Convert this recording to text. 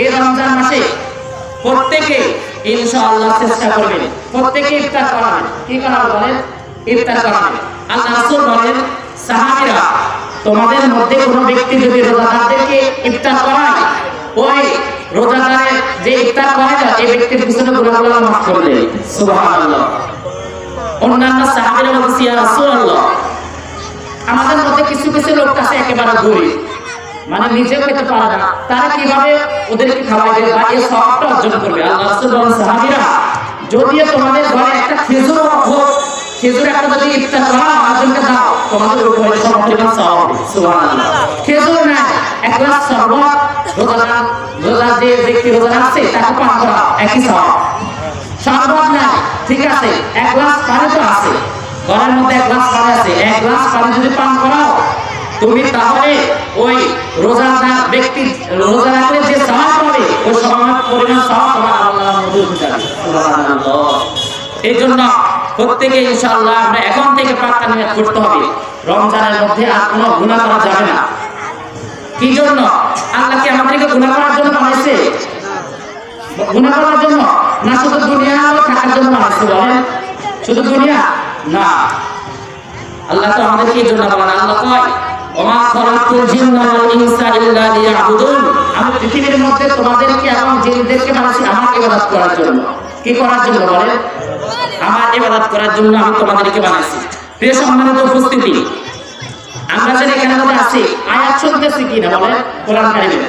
এই রমজান মাসে প্রত্যেকে চেষ্টা করবেন, প্রত্যেকে ইফতার করাবেন। কি বলেন? ইফতার করাবেন। আল্লাহ রাসূল বলেন, সাহাবীরা, তোমাদের মধ্যে কোনো ব্যক্তি যদি রোজাদারদেরকে ইফতার করায়, ওই রোজাদারের যে ইফতার করে না এই ব্যক্তির পিছনে মাফ করে সুবহানাল্লাহ। অন্যান্য সাহাবীরা বলছে ইয়া রাসূলুল্লাহ, আমাদের মধ্যে কিছু কিছু লোক আছে একেবারে গরিব। মানে নিজেও খেতে পারে না। তারা কীভাবে ওদেরকে অর্জন করবে। আল্লাহ সাহাবীরা, যদিও তোমাদের ঘরে একটা খেজুর খেজুর একটা যদি ইফতার করা আরেকজনকে দাও, তোমাদের উপরে সওয়াব। সুবহানাল্লাহ। খেজুর না এক গ্লাস শরবত, রোজা যে ব্যক্তি রোজা রাখছে, তাকে পান করা একই সওয়াব। শরবত না ঠিক আছে, এক গ্লাস পানি তো আছে। ঘরের মধ্যে এক গ্লাস পানি আছে, এক গ্লাস পানি যদি পান করাও, তুমি তাহলে ওই রোজাদার ব্যক্তি, রোজা রাখলে যে সওয়াব পাবে ওই সমান এই জন্য প্রত্যেকে আমরা এখন থেকে নিয়ত করতে হবে। রমজানের মধ্যে আর কোনো গুনাহ করা যাবে না। কি জন্য? আল্লাহ কি আমাদেরকে গুনাহ করার জন্য বানাইছে গুনাহ করার জন্য? না শুধু দুনিয়া থাকার জন্য বানাইছে বলেন? শুধু দুনিয়া? না। আল্লাহ তো আমাদেরকে এই জন্য বলেন, আল্লাহ কয় আমি পৃথিবীর তোমাদেরকে এবং জিনদেরকে বানাইছি আমার ইবাদত করার জন্য। কি করার জন্য বলেন? আমার ইবাদত করার জন্য আমি তোমাদেরকে বানাইছি প্রিয় সম্মানিত উপস্থিতি, আমরা যারা এখানে আছি আয়াত শুনতেছি কিনা বলেন? কোরআন কারিমে।